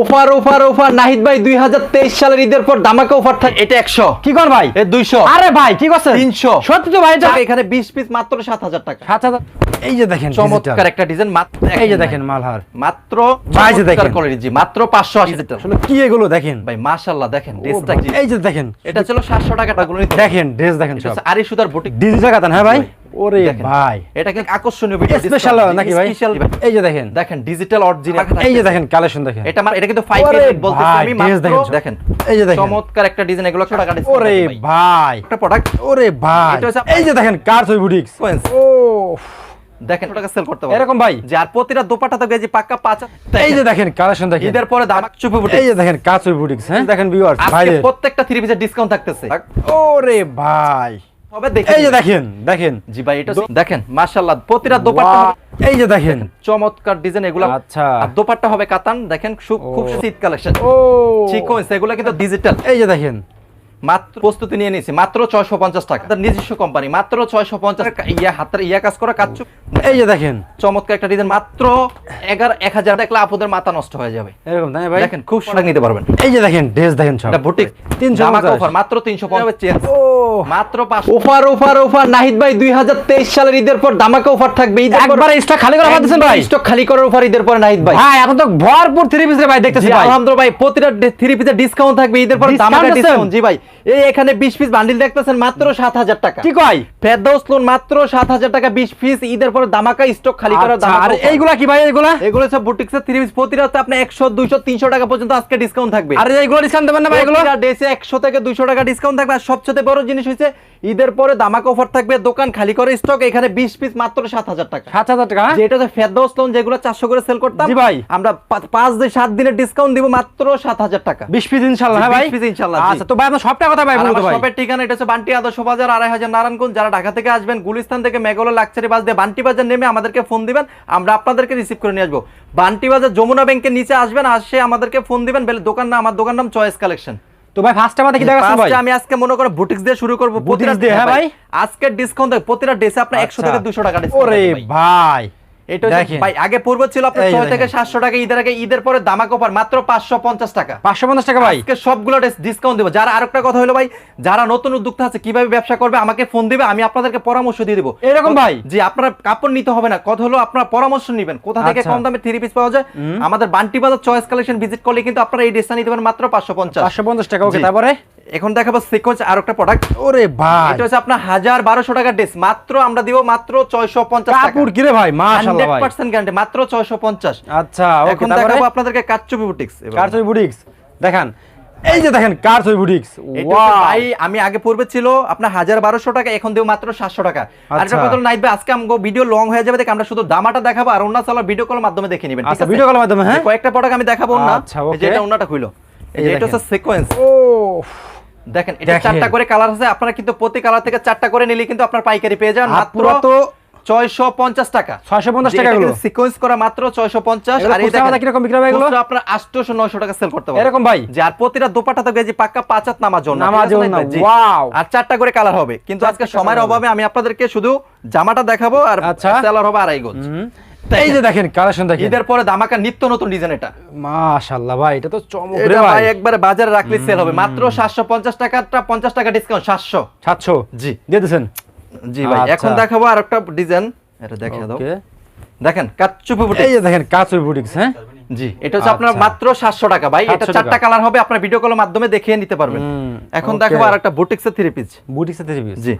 Offer offer offer Nahid ভাই দুই হাজার তেইশ সালের ঈদের পর দামাকা অফার থাকে এটা একশো। কি কর ভাই? এ দুইশো। আরে ভাই কি করছেন? তিনশো। সত্যি তো ভাই এখানে বিশ পিস মাত্র সাত হাজার টাকা। সাত হাজার এই যে দেখেন চমৎকার একটা ডিজাইন মাত্র এই যে দেখেন মালহার। মাত্র ভাই যে দেখেন। কোয়ালিটি জি মাত্র পাঁচশো আশি টাকা। আসলে কি এগুলো দেখেন? ভাই মাশাল্লাহ দেখেন ড্রেসটা কি? এই যে দেখেন। এটা ছিল সাতশো টাকা টাকা দেখেন ড্রেস দেখেন সব। আরি সুতার বুটিক ডিজিটাল কাতান হ্যাঁ ভাই? ওরে ভাই। এটা কিন্তু আকর্ষণীয় স্পেশাল নাকি ভাই? এই যে দেখেন। দেখেন ডিজিটাল অরিজিনাল এই যে দেখেন কালেকশন দেখেন। এটা আমার এটা কিন্তু 5 ওরে বলতেছি আমি মাত্র দেখেন। এই যে দেখেন। চমৎকার একটা ডিজাইন এগুলো 100 টাকা ডিসকাউন্ট ওরে ভাই। একটা প্রোডাক্ট ওরে ভাই। এটা এই যে দেখেন কার ছবি বুটিক্স ও দেখেন 100 টাকা সেল করতে পারবেন এরকম ভাই। যে আর প্রতিটা দোপাটা গেজি পাক্কা পাঁচ এই যে দেখেন কালেকশন দেখেন। ঈদের পরে দাম চুপে ফুটে এই যে দেখেন ছবি হ্যাঁ? দেখেন ভিউয়ার্স ভাইদের। প্রত্যেকটা থ্রি পিসের ডিসকাউন্ট থাকতেছে। ওরে ভাই। এই যে দেখেন দেখেন। জি ভাই এটা দেখেন মাশাআল্লাহ প্রতিটা দোপাট্টা এই যে দেখেন। চমৎকার ডিজাইন এগুলা। আচ্ছা। আর দোপাট্টা হবে কাতান দেখেন খুব খুব শীত কালেকশন ও। এগুলো কিন্তু ডিজিটাল এই যে দেখেন। মাত্র প্রস্তুতি নিয়ে নিয়েছি। মাত্র ছয়শো পঞ্চাশ টাকা। নিজস্ব কোম্পানি। মাত্র ছয়শো পঞ্চাশ ইয়া হাতের ইয়া কাজ করা কাজ এই যে দেখেন। চমৎকার একটা ডিজাইন মাত্র এগারো এক হাজার দেখলে আপুদের মাথা নষ্ট হয়ে যাবে। এরকম তাই ভাই? দেখেন খুব সুন্দর নিতে পারবেন। এই যে দেখেন ড্রেস দেখেন সব। বুটিক তিনশো। অফার মাত্র তিনশো পঞ্চাশ। ও। মাত্র পাঁচশো অফার অফার অফার নাহিদ ভাই দুই হাজার তেইশ সালের ঈদের পর অফার থাকবে। একবারে স্টক খালি করে ভাই। স্টক খালি করার অফার ঈদের পর নাহিদ ভাই। ভাই এখন তো ভরপুর থ্রি পিস ভাই দেখতেছি আলহামদুলিল্লাহ ভাই প্রতিটা থ্রি পিসের ডিসকাউন্ট থাকবে। ঈদের পর ডিসকাউন্ট জি ভাই। এই এখানে 20 পিস বান্ডিল দেখতেছেন মাত্র 7000 টাকা। কি কয়? ফেরদৌস লোন মাত্র 7000 টাকা 20 পিস ঈদের পরে দামাকা স্টক খালি করার দাম আর এইগুলা কি ভাই এইগুলা? এগুলো সব বুটিক্সের থ্রি পিস প্রতিটা হচ্ছে আপনি একশো দুইশো তিনশো টাকা পর্যন্ত আজকে ডিসকাউন্ট থাকবে। আর এইগুলো ডিসকাউন্ট দেবেন না ভাই এগুলো? ডেসে 100 থেকে 200 টাকা ডিসকাউন্ট থাকবে। আর সবচেয়ে বড় জিনিস হচ্ছে ঈদের পরে দামাকা অফার থাকবে দোকান খালি করে স্টক এখানে 20 পিস মাত্র 7000 টাকা। সাত হাজার টাকা হ্যাঁ? যেটা হচ্ছে ফেরদৌস লোন যেগুলো 400 করে সেল করতাম ভাই। আমরা 5 দিন 7 দিনের ডিসকাউন্ট দিব মাত্র 7000 টাকা। বিশ পিস ইনশাল্লাহ হ্যাঁ 20 ভাই piece ইনশাল্লাহ, আচ্ছা তো ভাই আপনার সবটা কথা ভাই বলতো আমার ভাই। শপের ঠিকানা এটা হচ্ছে বান্টি আদর্শ বাজার আড়াই হাজার নারায়ণগঞ্জ। যারা ঢাকা থেকে আসবেন গুলিস্তান থেকে মেঘলা লাক্সারি বাস দিয়ে বান্টি বাজার নেমে আমাদেরকে ফোন দিবেন আমরা আপনাদেরকে রিসিভ করে নিয়ে আসব। বান্টি বাজার যমুনা ব্যাংকের নিচে আসবেন আসে আমাদেরকে ফোন দিবেন বেলে দোকান না আমার দোকান নাম চয়েস কালেকশন তো ভাই ফার্স্ট আমাদের কি দেখাচ্ছেন ভাই আমি আজকে মনে করে বুটিক্স দিয়ে শুরু করব Boutiques দিয়ে, হ্যাঁ ভাই? আজকে ডিসকাউন্ট প্রতিটা ড্রেসে আপনার একশো আচ্ছা। থেকে 200 টাকা ডিসকাউন্ট ওরে ভাই। ভাই এটা ভাই আগে পূর্ব ছিল আপনার ছয় থেকে সাতশো টাকা ঈদের আগে ঈদের পরে দামাক অফার মাত্র পাঁচশো পঞ্চাশ টাকা। পাঁচশো পঞ্চাশ টাকা ভাই। সবগুলো ডিসকাউন্ট দেবো। যারা আরেকটা কথা হলো ভাই যারা নতুন উদ্যোক্তা আছে কীভাবে ব্যবসা করবে আমাকে ফোন দিবে আমি আপনাদেরকে পরামর্শ দিয়ে দেবো। এরকম ভাই? জি আপনার কাপড় নিতে হবে না। কথা হলো আপনার পরামর্শ নেবেন। কোথা থেকে আচ্ছা। কম দামে থ্রি পিস পাওয়া যায়? আমাদের বান্টি বাজার চয়েস কালেকশন ভিজিট করলে কিন্তু আপনারা এই ড্রেসটা নিতে পারেন মাত্র পাঁচশো পঞ্চাশ। পাঁচশো পঞ্চাশ টাকা ওকে। তারপরে? এখন দেখাবো সিকোয়েন্স আর একটা প্রোডাক্ট ওরে ভাই। এটা হচ্ছে আপনার হাজার বারোশো টাকার ড্রেস মাত্র আমরা দিব মাত্র ছয়শো পঞ্চাশ টাকা। কাপড় কিরে ভাই মাশাআল্লাহ ভাই। পার্সেন্ট গ্যারান্টি মাত্র ছয়শো পঞ্চাশ। আচ্ছা এখন দেখাবো আপনাদেরকে কাচ্চুপি বুটিক্স কার বুটিক্স দেখান এই যে দেখেন কার ছবি বুটিক্স ভাই আমি আগে পূর্বে ছিল আপনার হাজার বারোশো টাকা এখন দেবো মাত্র সাতশো টাকা। আর আচ্ছা। এটা কথা নাইট ভাই আজকে আমাকে ভিডিও লং হয়ে যাবে দেখে আমরা শুধু দামাটা দেখাবো আর অন্য চালার ভিডিও কলের মাধ্যমে দেখে নেবেন আচ্ছা ভিডিও কলের মাধ্যমে হ্যাঁ? কয়েকটা প্রোডাক্ট আমি দেখাবো না আচ্ছা, এই যে এটা অন্যটা খুইলো। এই যে এটা হচ্ছে সিকোয়েন্স ও দেখেন এটা চারটা করে কালার আছে আপনারা কিন্তু প্রতি কালার থেকে চারটা করে নিলে কিন্তু আপনার পাইকারি পেয়ে যান মাত্র তো টাকা 650 টাকা এগুলো? সিকোয়েন্স করা মাত্র ছয়শো পঞ্চাশ এগুলো আর এই খুচরা দেখেন, বিক্রি হবে এগুলো? খুচরা আপনার আটশোশো নয়শো টাকা সেল করতে পারবেন এরকম ভাই? যে আর প্রতিটা দোপাটা তো গেছি পাক্কা জন্য! আর চারটা করে কালার হবে কিন্তু আজকে সময়ের অভাবে আমি আপনাদেরকে শুধু জামাটা দেখাবো আর আচ্ছা। সেলার হবে আড়াই গজ। এই যে দেখেন কালেকশন দেখেন। ঈদের পরে দামাকা নিত্য নতুন ডিজাইন এটা। মাশাআল্লাহ ভাই এটা তো চমক রে ভাই। ভাই একবারে বাজারে রাখলে সেল হবে। মাত্র সাতশো পঞ্চাশ টাকাটা পঞ্চাশ টাকা ডিসকাউন্ট সাতশো। 700 জি। দিয়ে দিছেন জি ভাই আচ্ছা। এখন দেখাবো আর একটা ডিজাইন এটা দেখে দাও। দেখেন কাচ্চুপি বুটি এই যে দেখেন বুটিক্স হ্যাঁ? জি এটা হচ্ছে আপনার আচ্ছা। মাত্র সাতশো টাকা ভাই। এটা চারটা কালার হবে আপনার ভিডিও কলের মাধ্যমে দেখিয়ে নিতে পারবেন। এখন। দেখাবো আর একটা বুটিক্সের থ্রি পিস বুটিক্স এর থ্রি পিস জি।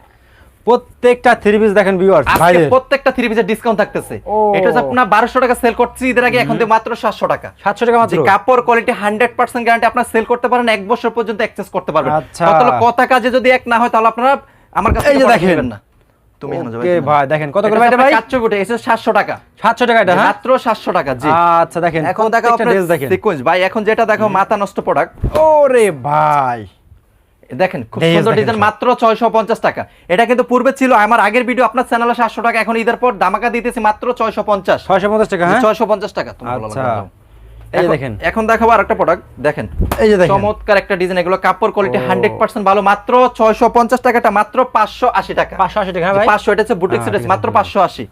প্রত্যেকটা থ্রি পিস দেখেন ভিউয়ার্স আজকে প্রত্যেকটা থ্রি পিসের ডিসকাউন্ট থাকতেছে। এটা হচ্ছে আপনার বারোশো টাকা সেল করছি ঈদের আগে এখন মাত্র সাতশো টাকা। 700 টাকা মাত্র? কাপড় কোয়ালিটি হান্ড্রেড পার্সেন্ট গ্যারান্টি আপনার সেল করতে পারেন এক বছর পর্যন্ত এক্সচেঞ্জ করতে পারবেন। আচ্ছা। কত কথা কাজে যদি এক না হয় তাহলে আপনারা আমার কাছে এই যে দেখেন। না। তুমি ভাই দেখেন কত করে ভাই এটা ভাই? কাচ্চু বুটে এসে সাতশো টাকা। 700 টাকা এটা হ্যাঁ? মাত্র সাতশো টাকা জি। আচ্ছা দেখেন এখন দেখো আপনার সিকোয়েন্স ভাই এখন যেটা দেখো মাথা নষ্ট প্রোডাক্ট ওরে ভাই। দেখেন খুব সুন্দর ডিজাইন মাত্র ছয়শো পঞ্চাশ টাকা। এটা কিন্তু পূর্বে ছিল আমার আগের ভিডিও আপনার চ্যানেলে সাতশো টাকা এখন ঈদের পর দামাকা দিতেছি মাত্র ছয়শো পঞ্চাশ। 650 টাকা হ্যাঁ? ছয়শো পঞ্চাশ টাকা তুমি বলো আচ্ছা। না, দাও। এই দেখেন। এখন দেখাবো আর প্রোডাক্ট দেখেন। এই যে দেখেন। চমৎকার একটা ডিজাইন এগুলো কাপড় কোয়ালিটি ও। হান্ড্রেড পার্সেন্ট ভালো। মাত্র ছয়শো পঞ্চাশ টাকাটা মাত্র পাঁচশো আশি টাকা। 580 টাকা ভাই? পাঁচশো এটা হচ্ছে বুটিক সেট ঠিক আছে, মাত্র ঠিক আছে। পাঁচশো আশি।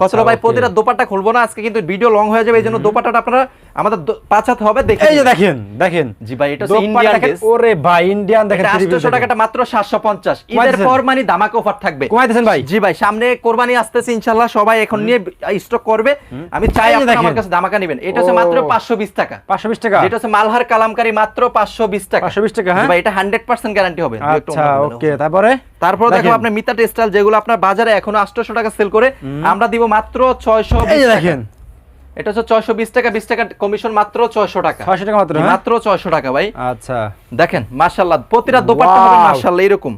কত ভাই প্রতিটা দোপাট্টা খুলবো না আজকে কিন্তু ভিডিও লং হয়ে যাবে এই দোপাট্টাটা আপনারা আমাদের দো- হবে দেখে এই যে দেখেন দেখেন। জি ভাই এটা ইন্ডিয়ান দেখেন, ওরে ভাই ইন্ডিয়ান দেখেন এটা three piece 800 টাকাটা মাত্র 750 ঈদের পর মানে ধামাকা অফার থাকবে। কমাইতেছেন ভাই? জি ভাই সামনে কোরবানি আসতেছে ইনশাআল্লাহ সবাই এখন নিয়ে স্টক করবে। আমি চাই আপনারা আমার কাছে ধামাকা নেবেন। এটা হচ্ছে। মাত্র 520 টাকা। 520 টাকা? যেটা হচ্ছে মালহার কালামকারী মাত্র 520 টাকা। 520 টাকা, হ্যাঁ? ভাই এটা 100% গ্যারান্টি হবে। আচ্ছা ওকে দাও। তারপরে? দেখো। আপনার মিতা টেক্সটাইল যেগুলো আপনার বাজারে এখনও 800 টাকা সেল করে আমরা দিব মাত্র 600 এই দেখেন। এটা হচ্ছে 620 টাকা 20 টাকা কমিশন মাত্র 600 টাকা। 600 টাকা মাত্র হ্যাঁ? মাত্র 600 টাকা ভাই। আচ্ছা। দেখেন মাশাআল্লাহ প্রতিটা দোপাট্টা হবে! মাশাআল্লাহ এরকম।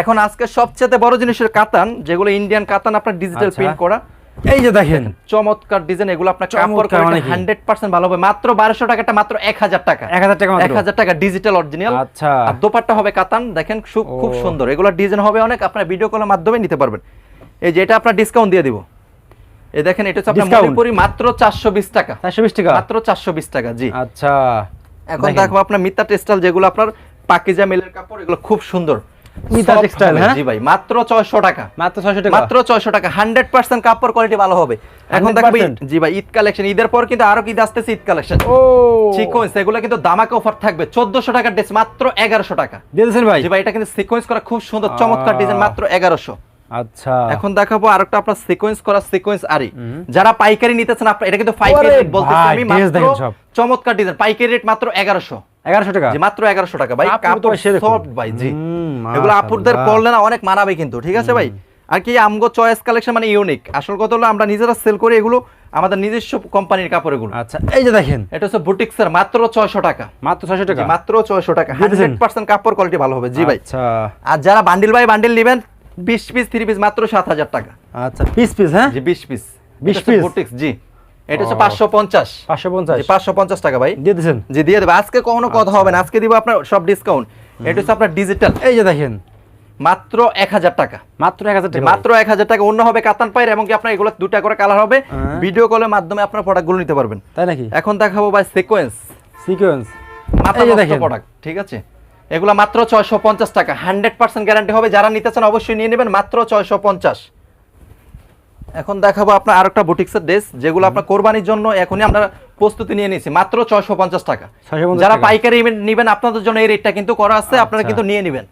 এখন আজকে সবচেয়ে বড় জিনিসের কাতান যেগুলো ইন্ডিয়ান কাতান আপনার ডিজিটাল আচ্ছা। প্রিন্ট করা। এই যে দেখেন। চমৎকার ডিজাইন এগুলো আপনার কাপড় চমৎকার মানে কি? হান্ড্রেড পার্সেন্ট ভালো হবে। মাত্র বারোশো টাকাটা মাত্র এক হাজার টাকা। 1000 টাকা মাত্র? এক হাজার টাকা ডিজিটাল অরিজিনাল আচ্ছা। আর দোপাট্টা হবে কাতান দেখেন ও। খুব সুন্দর। এগুলো ডিজাইন হবে অনেক আপনার ভিডিও কলের মাধ্যমে নিতে পারবেন। এই যে এটা আপনার ডিসকাউন্ট দিয়ে দিব। এই দেখেন এটা হচ্ছে আপনার? মণিপুরি মাত্র চারশো বিশ টাকা। 420 টাকা? মাত্র চারশো বিশ টাকা জি। আচ্ছা। এখন দেখো আপনার মিতা টেক্সটাইল যেগুলো আপনার পাকিজা মিলের কাপড় এগুলো খুব সুন্দর। মিতা Soft হ্যাঁ? জি ভাই মাত্র 600 টাকা। মাত্র 600 টাকা। মাত্র 600 টাকা 100% কাপড় কোয়ালিটি ভালো হবে। এখন দেখো ভাই, 100% জি ভাই ঈদ কালেকশন ঈদের পর কিন্তু আরও ঈদ আসতেছে ঈদ কালেকশন ও। সিকোয়েন্স এগুলো কিন্তু দামাকা অফার থাকবে। 1400 টাকার ড্রেস মাত্র 1100 টাকা। দিয়েছেন ভাই? জি ভাই এটা কিন্তু সিকোয়েন্স করা খুব সুন্দর চমৎকার ডিজাইন মাত্র 1100 আচ্ছা। এখন দেখাবো আরেকটা আপনার সিকোয়েন্স করা সিকোয়েন্স আরি। যারা পাইকারি নিতেছেন আপনার এটা কিন্তু পাইকারি রেট বলতেছি ভাই, আমি মাত্র চমৎকার ডিজাইন পাইকারি রেট মাত্র 1100 1100 টাকা? মাত্র 1100 টাকা ভাই। কাপড় তো কাপড় সেরকম। সফট ভাই জি। এগুলো আপুরদের পরলে না অনেক মানাবে কিন্তু ঠিক আছে ভাই? আর কি আমগো চয়েস কালেকশন মানে ইউনিক আসল কথা হলো আমরা নিজেরা সেল করি এগুলো আমাদের নিজস্ব কোম্পানির কাপড় এগুলো আচ্ছা এই যে দেখেন। এটা হচ্ছে বুটিক্সের মাত্র 600 টাকা। মাত্র 600 টাকা? মাত্র 600 টাকা। 100% কাপড় কোয়ালিটি ভালো হবে। জি ভাই। আচ্ছা। আর যারা বান্ডিল বাই বান্ডিল নেবেন 20 পিস 3 পিস মাত্র 7000 টাকা। আচ্ছা পিস পিস হ্যাঁ? জি 20 পিস 20 piece? বুটিক্স জি। এটা হচ্ছে ও। 550 550 জি 550 টাকা ভাই। দিয়ে দিয়েছেন? জি দিয়ে দেবে। আজকে কখনো কথা হবে না। আজকে দিব আপনার সব ডিসকাউন্ট এটা হচ্ছে আপনার ডিজিটাল এই যে দেখেন। মাত্র 1000 টাকা। মাত্র 1000 যে টাকা মাত্র এক হাজার টাকা। অন্য হবে কাতান পায়ের এবং কি আপনার এগুলো দুটা করে কালার হবে। হ্যাঁ। ভিডিও কলের মাধ্যমে আপনার প্রোডাক্টগুলো নিতে পারবেন। তাই নাকি? এখন দেখাবো ভাই সিকোয়েন্স সিকোয়েন্স মাত্র দেখেন। প্রোডাক্ট ঠিক আছে? এগুলো মাত্র ছয়শো পঞ্চাশ টাকা। হান্ড্রেড পার্সেন্ট গ্যারান্টি হবে। যারা নিতে চান অবশ্যই নিয়ে নেবেন। মাত্র ছয়শো পঞ্চাশ। এখন দেখাবো আপনার আরেকটা বুটিক্সের ড্রেস যেগুলো আপনার কোরবানির জন্য এখনই আমরা প্রস্তুতি নিয়ে নিয়েছি। মাত্র ছয়শো পঞ্চাশ টাকা। যারা পাইকারি নেবেন আপনাদের জন্য এই রেটটা কিন্তু করা আছে আপনারা আচ্ছা। কিন্তু নিয়ে নেবেন।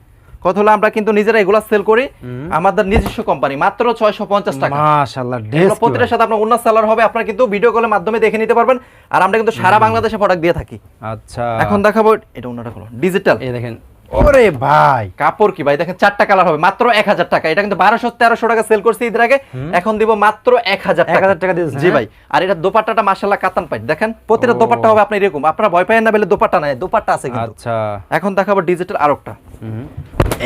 কথা হলো আমরা কিন্তু নিজেরা এগুলা সেল করি। আমাদের নিজস্ব কোম্পানি মাত্র ছয়শো পঞ্চাশ টাকা। প্রতিটার সাথে আপনার অন্য সেলার হবে আপনারা কিন্তু ভিডিও কলের মাধ্যমে দেখে নিতে পারবেন। আর আমরা কিন্তু সারা বাংলাদেশে প্রোডাক্ট দিয়ে থাকি। আচ্ছা। এখন দেখাবো এটা অন্যটা হলো ডিজিটাল এই দেখেন ওরে ভাই। কাপড় কি ভাই? দেখেন চারটা কালার হবে। মাত্র এক হাজার টাকা। এটা কিন্তু বারোশো তেরোশো টাকা সেল করছি ঈদের আগে। এখন দিব মাত্র এক হাজার 1000 টাকা দিয়েছেন, জি হ্যাঁ? ভাই। আর এটা দোপাট্টাটা মাসাল্লাহ কাতান পাই দেখেন প্রতিটা দোপাট্টা হবে আপনি এরকম। আপনারা ভয় না বলে দোপাট্টা নাই দোপাট্টা আছে কিন্তু। আচ্ছা। এখন দেখাবো ডিজিটাল আরেকটা।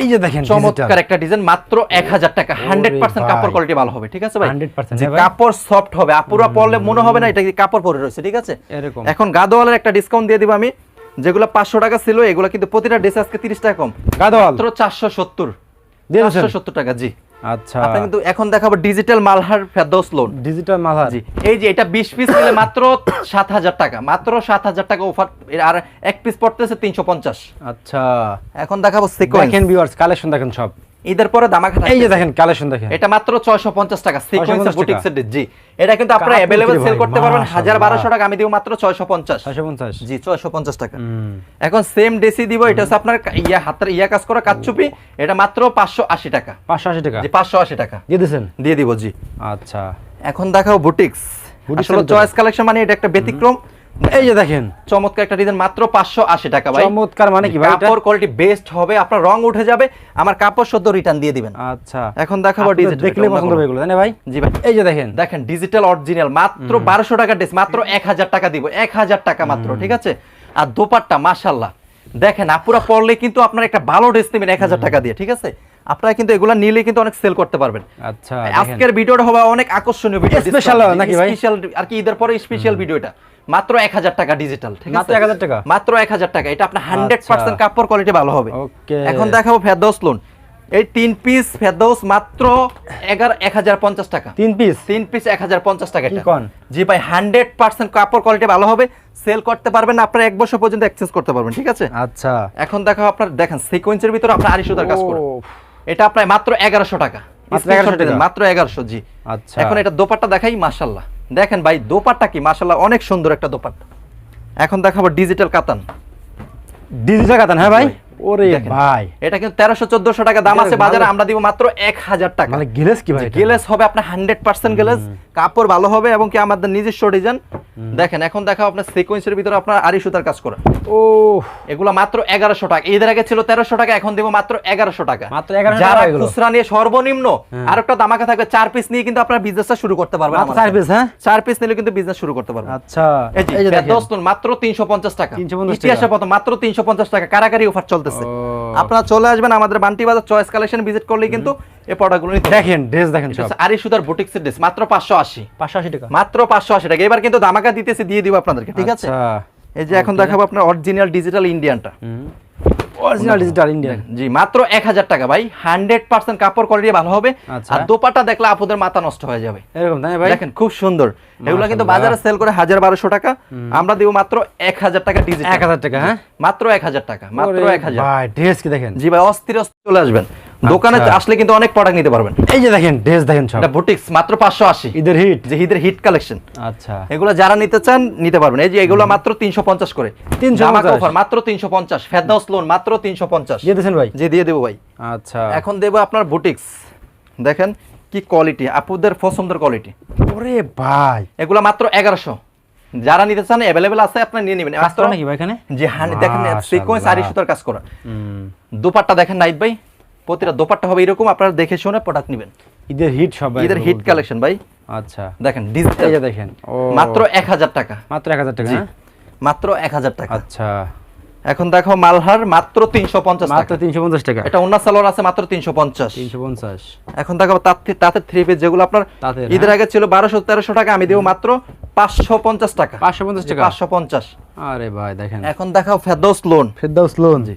এই যে দেখেন চমৎকার একটা ডিজাইন মাত্র এক হাজার টাকা। হান্ড্রেড পার্সেন্ট ভাই। কাপড় কোয়ালিটি ভালো হবে ঠিক আছে ভাই? 100% যে হ্যাঁ কাপড় সফট হবে আপুরা পরলে মনে হবে না এটা কি কাপড় পরে রয়েছে ঠিক আছে? এরকম। এখন গাদোয়ালের একটা ডিসকাউন্ট দিয়ে দিব আমি। যেগুলো পাঁচশো টাকা ছিল এগুলো কিন্তু প্রতিটা ড্রেস আজকে তিরিশ টাকা কম। মাত্র চারশো সত্তর। চারশো সত্তর টাকা জি। আচ্ছা। আপনি কিন্তু এখন দেখাবো ডিজিটাল মালহার ফেরদৌস লোন ডিজিটাল মালহার? জি। এই যে এটা বিশ পিস নিলে মাত্র সাত হাজার টাকা মাত্র সাত হাজার টাকা অফার আর এক পিস পড়তেছে তিনশো পঞ্চাশ। আচ্ছা। এখন দেখাবো সিকোয়েন্স দেখেন ভিউয়ার্স কালেকশন দেখেন সব। ঈদের পরে দামাকা এই যে দেখেন কালেকশন দেখেন এটা মাত্র 650 টাকা সিকোয়েন্স 650 বুটিক টাকা। সেট জি এটা কিন্তু আপনারা কাপড় अवेलेबल কি সেল ভাই, করতে পারবেন মাশাআল্লাহ। 1200 টাকা আমি দিব মাত্র 650 650 জি 650 টাকা হুম এখন সেম ডেসি দিব এটা হচ্ছে আপনার কা- ইয়া হাতের ইয়া কাজ করা কাচ্চুপি এটা মাত্র 580 টাকা 580 টাকা জি 580 টাকা দিয়ে দিয়েছেন দিয়ে দিব জি আচ্ছা এখন দেখাও বুটিক্স বুটিক্সের আসলে ভিতরে। চয়েস কালেকশন মানে এটা একটা ব্যতিক্রম এই যে দেখেন চমৎকার একটা ডিজাইন মাত্র 580 টাকা ভাই। চমৎকার মানে কি ভাই কাপড় কোয়ালিটি বেস্ট হবে আপনার রং উঠে যাবে আমার কাপড় সদ্য রিটার্ন দিয়ে দিবেন। আচ্ছা। এখন দেখাবো ডিজিটাল দেখলে পছন্দ হবে এগুলো তাই না ভাই? জি ভাই। এই যে দেখেন। দেখেন ডিজিটাল অরিজিনাল মাত্র বারোশো টাকা ড্রেস মাত্র এক হাজার টাকা দিব এক হাজার টাকা মাত্র ঠিক আছে? আর দোপাট্টা মাশাল্লাহ দেখেন আপুরা পড়লে কিন্তু আপনার একটা ভালো ড্রেস নেবেন এক হাজার টাকা দিয়ে ঠিক আছে? আপনারা কিন্তু এগুলা নিলে কিন্তু অনেক সেল করতে পারবেন। আচ্ছা আজকের ভিডিওটা হবে অনেক আকর্ষণীয় ভিডিও Special নাকি ভাই? স্পেশাল আর কি ঈদের পরে স্পেশাল ভিডিওটা মাত্র এক হাজার টাকা ডিজিটাল ঠিক মাত্র আছে? 1000 টাকা? মাত্র এক হাজার টাকা। এটা আপনার হান্ড্রেড পার্সেন্ট আচ্ছা। কাপড় কোয়ালিটি ভালো হবে। এখন দেখাবো ফেরদৌস লোন এই তিন পিস ফেরদৌস মাত্র এগারো এক হাজার পঞ্চাশ টাকা। তিন পিস তিন পিস এক হাজার পঞ্চাশ টাকা? জি ভাই হান্ড্রেড পার্সেন্ট কাপড় কোয়ালিটি ভালো হবে। সেল করতে পারবেন আপনারা এক বছর পর্যন্ত এক্সচেঞ্জ করতে পারবেন ঠিক আছে? আচ্ছা। এখন দেখো আপনার দেখেন সিকোয়েন্সের ভিতরে আপনার আড়াইশো কাজ করে ও, এটা আপনার মাত্র এগারোশো টাকা। মাত্র Screenshot 1100 দিন, টাকা? মাত্র এগারোশো জি। আচ্ছা। এখন এটা দোপাট্টা দেখাই মাশাল্লাহ দেখেন ভাই দোপাট্টা কি? মাশাল্লাহ অনেক সুন্দর একটা দোপাট্টা। এখন দেখাবো ডিজিটাল কাতান। ডিজিটাল কাতান হ্যাঁ ভাই? ওরে ভাই। এটা কিন্তু তেরোশো চোদ্দশো টাকা দাম আছে বাজারে আমরা দিব মাত্র এক হাজার টাকা। মানে গেলেস কি ভাই গেলেস হবে আপনার হান্ড্রেড পার্সেন্ট গেলেস। কাপড় ভালো হবে এবং কি আমাদের নিজস্ব ডিজাইন দেখেন এখন দেখাও আপনার সিকোয়েন্সের ভিতরে আপনার আড়ি সুতার কাজ করা ও এগুলো মাত্র এগারোশো টাকা। এদের আগে ছিল তেরোশো টাকা এখন দিব মাত্র এগারোশো টাকা। মাত্র 1100 যারা খুচরা নিয়ে সর্বনিম্ন আর একটা দামাকা থাকবে চার পিস নিয়ে কিন্তু আপনার বিজনেসটা শুরু করতে পারবেন চার piece, হ্যাঁ? চার পিস নিলে কিন্তু বিজনেস শুরু করতে পারবেন। আচ্ছা। এই যে মাত্র 350 টাকা। 350 ইতিহাসে প্রথম মাত্র 350 টাকা। কারাকারি অফার চলতেছে। আপনারা চলে আসবেন আমাদের বান্টি বাজার চয়েস কালেকশন ভিজিট করলে কিন্তু এই প্রোডাক্টগুলো দেখেন ড্রেস দেখেন আরি বুটিক্সের ড্রেস মাত্র 580 পাঁচশো আশি টাকা। মাত্র 580 টাকা। এবার কিন্তু ধামাকা দিতেছি দিয়ে দিব আপনাদেরকে। ঠিক আছে? আচ্ছা। এই যে এখন দেখাবো আপনার অরিজিনাল ডিজিটাল ইন্ডিয়ানটা অরিজিনাল ডিজিটাল ইন্ডিয়ান জি মাত্র 1000 টাকা ভাই। 100% কাপড় কোয়ালিটি ভালো হবে। আচ্ছা। আর দোপাটা দেখলে আপুদের মাথা নষ্ট হয়ে যাবে। এরকম তাই ভাই? দেখেন খুব সুন্দর। এগুলো কিন্তু বাজারে সেল করে হাজার বারোশো টাকা। আমরা দিব মাত্র এক হাজার টাকা ডিজিটাল এক হাজার টাকা হ্যাঁ? মাত্র এক হাজার টাকা মাত্র ওরে এক হাজার। ভাই ড্রেস কি দেখেন? জি ভাই অস্থির অস্থির চলে আসবেন। দোকানে আচ্ছা। আসলে কিন্তু অনেক প্রোডাক্ট নিতে পারবেন। এই যে দেখেন ড্রেস দেখেন সব। এটা বুটিক্স মাত্র পাঁচশো আশি। ঈদের হিট যে ঈদের হিট কালেকশন আচ্ছা। এগুলো যারা নিতে চান নিতে পারবেন। এই যে এগুলো মাত্র তিনশো পঞ্চাশ করে। 350 অফার মাত্র তিনশো পঞ্চাশ। ফেদাউস লোন মাত্র তিনশো পঞ্চাশ। দিয়ে দিয়েছেন ভাই? যে দিয়ে দেবো ভাই। আচ্ছা। এখন দেবো আপনার বুটিক্স দেখেন কি কোয়ালিটি আপুদের পছন্দের কোয়ালিটি ওরে ভাই। এগুলো মাত্র এগারোশো। যারা নিতে চান অ্যাভেলেবেল আছে আপনি নিয়ে নেবেন। কাজ মাত্র করে নাকি ভাই এখানে? যে হান্ড্রেড দেখেন সিকোয়েন্স মাশাআল্লাহ। সুতার কাজ করা। দোপাট্টা দেখেন নাইট ভাই। প্রতিটা দোপাট্টা হবে এরকম আপনারা দেখে শুনে প্রোডাক্ট নেবেন। ঈদের হিট সব ঈদের হিট কালেকশন ভাই। আচ্ছা। দেখেন এই ডিজিটাল যে দেখেন মাত্র এক হাজার টাকা। মাত্র এক হাজার টাকা জি। হ্যাঁ? মাত্র এক হাজার টাকা। আচ্ছা। এখন দেখো মালহার মাত্র তিনশো পঞ্চাশ মাত্র টাকা। তিনশো পঞ্চাশ টাকা। এটা অন্য সালোয়ার আছে মাত্র তিনশো পঞ্চাশ। তিনশো পঞ্চাশ। এখন দেখো তাতে তাতে থ্রি পিস যেগুলো আপনার তাঁতের, ঈদের হ্যাঁ। আগে ছিল বারোশো তেরোশো টাকা আমি দেবো মাত্র পাঁচশো পঞ্চাশ টাকা। 550 টাকা? পাঁচশো পঞ্চাশ। আরে ভাই দেখেন। এখন দেখাও ফেদোস লোন ফেরদাউস লোন জি।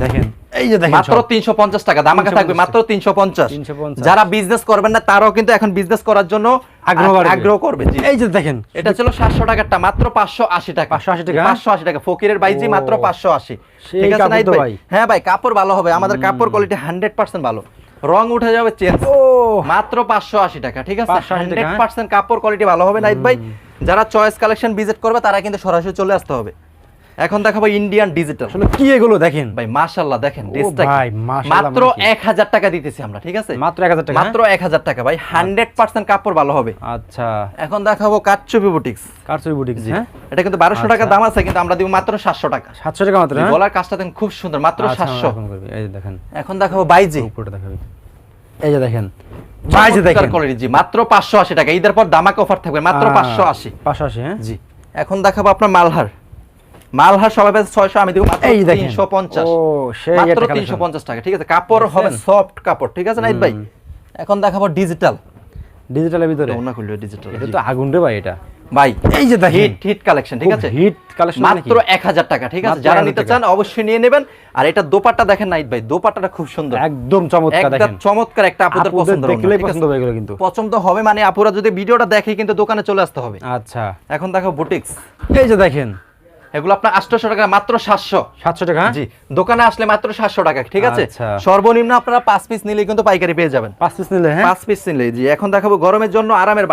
দেখেন। এই যে দেখেন মাত্র সব। তিনশো পঞ্চাশ টাকা দামাকা 350 থাকবে মাত্র 350 যারা বিজনেস করবেন না তারাও কিন্তু এখন বিজনেস করার জন্য আগ্রহ করবে। এই যে দেখেন। এটা ছিল সাতশো টাকারটা মাত্র পাঁচশো আশি টাকা। 580 টাকা? পাঁচশো আশি টাকা। ফকিরের বাইজি মাত্র পাঁচশো আশি। সেই ঠিক আছে তো ভাই। হ্যাঁ ভাই কাপড় ভালো হবে। আমাদের কাপড় কোয়ালিটি হান্ড্রেড পার্সেন্ট ভালো। রং উঠে যাবে চেঞ্জ। মাত্র পাঁচশো আশি টাকা ঠিক আছে? 580 টাকা, হান্ড্রেড হ্যাঁ? পার্সেন্ট কাপড় কোয়ালিটি ভালো হবে নাইট ভাই। যারা চয়েস কালেকশন ভিজিট করবে তারা কিন্তু সরাসরি চলে আসতে হবে। এখন দেখাবো ইন্ডিয়ান ডিজিটাল আসলে কি এগুলো দেখেন? ভাই মাশাল্লাহ দেখেন ড্রেসটা ভাই, মাশাআল্লাহ মাত্র মানে কি? এক হাজার টাকা দিতেছি আমরা ঠিক আছে? মাত্র এক হাজার টাকা মাত্র এক হাজার টাকা ভাই হান্ড্রেড পার্সেন্ট কাপড় ভালো হবে। হ্যাঁ? আচ্ছা। এখন দেখাবো কাচ্চুপি বুটিক্স কারচুপি বুটিক হ্যাঁ? এটা কিন্তু বারোশো টাকা আচ্ছা। দাম আছে কিন্তু আমরা দিব মাত্র সাতশো টাকা। সাতশো টাকা মাত্র হ্যাঁ? গলার কাজটা দেখেন খুব সুন্দর মাত্র আচ্ছা, আমরা সাতশো। এখন করবি। এই দেখেন। এখন দেখাবো বাইজি। উপরে দেখাবি। এই যে দেখেন। যে দেখেন। কোয়ালিটি জি। মাত্র পাঁচশো আশি টাকা। ঈদের পর দামাক অফার থাকবে মাত্র পাঁচশো আশি। পাঁচশো আশি হ্যাঁ? জি। এখন দেখাবো আপনার মালহার। মালহার সবাই ছয়শো আমি দিব এই তিনশো পঞ্চাশ। সেই মাত্র তিনশো পঞ্চাশ টাকা ঠিক আছে? কাপড় হবে সফট কাপড় ঠিক আছে নাইট ভাই? এখন দেখাবো ডিজিটাল। ডিজিটালের ভিতরে? ওনা খুলবে ডিজিটাল এটা তো আগুন রে ভাই এটা। ভাই এই যে দেখেন। হিট হিট কালেকশন ঠিক আছে? হিট কালেকশন মাত্র এক হাজার টাকা ঠিক আছে? যারা নিতে চান অবশ্যই নিয়ে নেবেন। আর এটা দোপাট্টা দেখেন নাইট ভাই দোপাট্টাটা খুব সুন্দর। একদম চমৎকার চমৎকার একটা আপুদের পছন্দ দেখলেই পছন্দ হবে এগুলো কিন্তু। পছন্দ হবে মানে আপুরা যদি ভিডিওটা দেখে কিন্তু দোকানে চলে আসতে হবে। আচ্ছা। এখন দেখো বুটিক্স। এই যে দেখেন। এগুলো আপনার আটশোশো টাকা মাত্র সাতশো। সাতশো টাকা হ্যাঁ? জি দোকানে আসলে মাত্র সাতশো টাকা ঠিক আছে? আচ্ছা। সর্বনিম্ন আপনারা পাঁচ পিস নিলে কিন্তু পাইকারি পেয়ে যাবেন। পাঁচ পিস নিলে হ্যাঁ? পাঁচ পিস নিলে জি। এখন দেখাবো গরমের জন্য আরামের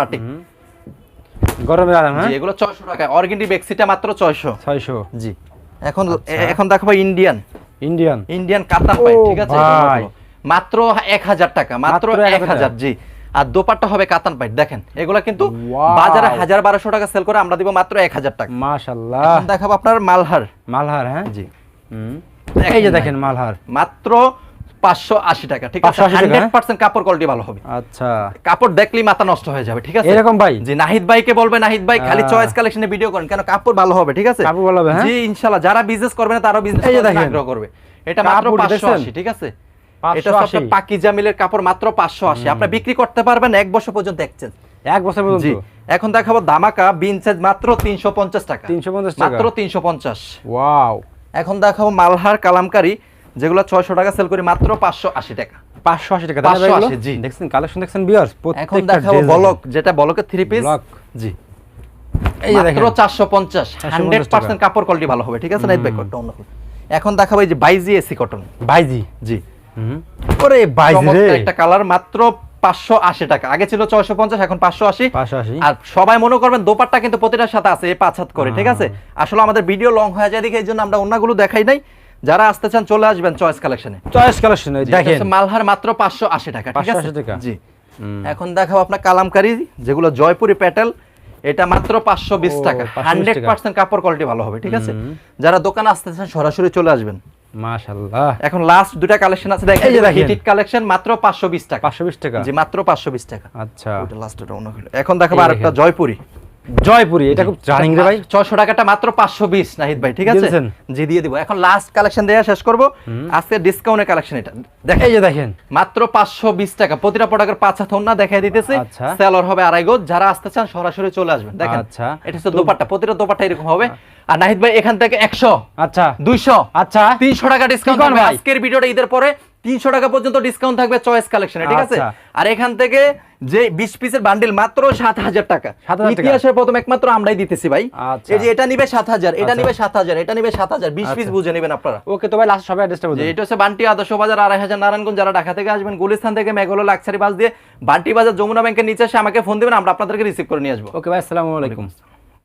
গরমের আরাম হ্যাঁ? এগুলো ছয়শো টাকা। অর্গেন্ডি বেক্সিটা মাত্র ছয়শো। ছয়শো। জি। এখন আচ্ছা। এখন দেখাবো ইন্ডিয়ান। ইন্ডিয়ান। ইন্ডিয়ান কাতান পাই ঠিক আছে? মাত্র এক হাজার টাকা মাত্র মাত্র এক হাজার জি। আর দোপাট্টা হবে কাতান পাইট দেখেন এগুলা কিন্তু বাজারে হাজার বারোশো টাকা সেল করে আমরা দিব মাত্র এক হাজার টাকা। মাশাল্লাহ। দেখাবো আপনার মালহার। মালহার হ্যাঁ? জি। হুম। এই যে দেখেন মালহার। মাত্র পাঁচশো আশি টাকা ঠিক আছে? হান্ড্রেড হ্যাঁ? পার্সেন্ট কাপড় কোয়ালিটি ভালো হবে। আচ্ছা। কাপড় দেখলেই মাথা নষ্ট হয়ে যাবে ঠিক আছে? এরকম ভাই? জি নাহিদ ভাইকে বলবে নাহিদ ভাই খালি চয়েস কালেকশনে ভিডিও করেন কেন কাপড় ভালো হবে ঠিক আছে? কাপড় ভালো হবে, হ্যাঁ? জি ইনশাআল্লাহ যারা বিজনেস করবে না তারাও বিজনেস। আগ্রহ করবে। এটা মাত্র পাঁচশো আশি ঠিক আছে? 580 এটা পাকিজা মিলের কাপড় মাত্র পাঁচশো আশি। আপনার বিক্রি করতে পারবেন এক বছর পর্যন্ত এক্সচেঞ্জ এক বছর পর্যন্ত? এখন দেখাবো দামাকা বিনসেজ মাত্র তিনশো পঞ্চাশ টাকা। 350 টাকা। মাত্র তিনশো পঞ্চাশ। ওয়াও। এখন দেখাবো মালহার কালামকারি যেগুলো ছয়শো টাকা সেল করি মাত্র পাঁচশো আশি টাকা। পাঁচশো আশি টাকা। জি। দেখছেন? কালেকশন দেখছেন বিয়ার্স এখন দেখাবো বলক যেটা বলকের থ্রি পিস জি। এই যে দেখেন। চারশো পঞ্চাশ। হান্ড্রেড পার্সেন্ট কাপড় কোয়ালিটি ভালো হবে ঠিক আছে। এখন দেখাবো এই যে বাইজি এসি কটন বাইজি জি। ওরে বাইজি রে। একটা কালার মাত্র পাঁচশো আশি টাকা। আগে ছিল ছয়শো পঞ্চাশ এখন পাঁচশো আশি। আর সবাই মনে করবেন দোপাট্টা কিন্তু প্রতিটার সাথে আছে পাঁচ হাত করে ঠিক আছে? আসলে আমাদের ভিডিও লং হয়ে যায় দেখে এই জন্য আমরা অন্যগুলো দেখাই নাই। যারা আসতে চান চলে আসবেন চয়েস কালেকশনে। চয়েস কালেকশন দেখেন মালহার মাত্র পাঁচশো আশি টাকা ঠিক আছে? জি। এখন দেখাও আপনার কালামকারি যেগুলো জয়পুরি প্যাটেল এটা মাত্র পাঁচশো বিশ টাকা। হান্ড্রেড পার্সেন্ট কাপড় কোয়ালিটি ভালো হবে ঠিক আছে? যারা দোকানে আসতে চান সরাসরি চলে আসবেন। মাশাআল্লাহ। এখন লাস্ট দুটা কালেকশন আছে দেখেন এই যে কালেকশন মাত্র পাঁচশো বিশ টাকা। পাঁচশো বিশ টাকা? জি মাত্র পাঁচশো বিশ টাকা। আচ্ছা। ওটা লাস্ট ওটা এখন দেখাবো আরেকটা আর জয়পুরি। জয়পুরি এটা খুব রানিং রে ভাই। ছশো টাকাটা মাত্র পাঁচশো বিশ নাহিদ ভাই ঠিক আছে? জি দিয়ে দিব। এখন লাস্ট কালেকশন দেওয়া শেষ করব। আজকে ডিসকাউন্টের কালেকশন এটা। দেখেন এই যে দেখেন। মাত্র পাঁচশো বিশ টাকা। প্রতিটা প্রোডাক্টের পাঁচ হাত না দেখাই দিতেছে। আচ্ছা। সেলর হবে আড়াই গজ যারা আসতে চান সরাসরি চলে আসবেন। দেখেন আচ্ছা। এটা হচ্ছে দোপাট্টা। প্রতিটা দোপাট্টা এরকম হবে। আর নাহিদ ভাই এখান থেকে একশো আচ্ছা। দুইশো আচ্ছা। তিনশো টাকা ডিসকাউন্ট? আজকের ভিডিওটা ঈদের পরে তিনশো টাকা পর্যন্ত ডিসকাউন্ট থাকবে চয়েস কালেকশনে ঠিক আছে? আচ্ছা। আর এখান থেকে যে বিশ পিসের বান্ডিল মাত্র সাত হাজার টাকা। ইতিহাসের প্রথম একমাত্র আমরাই দিতেছি ভাই। আচ্ছা। এই যে এটা নিবে সাত হাজার এটা আচ্ছা। নিবে সাত হাজার এটা নিবে সাত হাজার বিশ পিস। বুঝে নেবেন আপনারা। ওকে তো ভাই লাস্ট সবাই অ্যাড্রেসটা বলুন এটা হচ্ছে বান্টি আদর্শ বাজার আড়াই হাজার নারায়ণগঞ্জ যারা ঢাকা থেকে আসবেন গুলিস্তান থেকে মেঘলো লাক্সারি বাস দিয়ে বান্টি বাজার যমুনা ব্যাংকের নিচে এসে আমাকে ফোন দেবেন আমরা আপনাদেরকে রিসিভ করে নিয়ে আসব। ওকে ভাই আসসালামু আলাইকুম।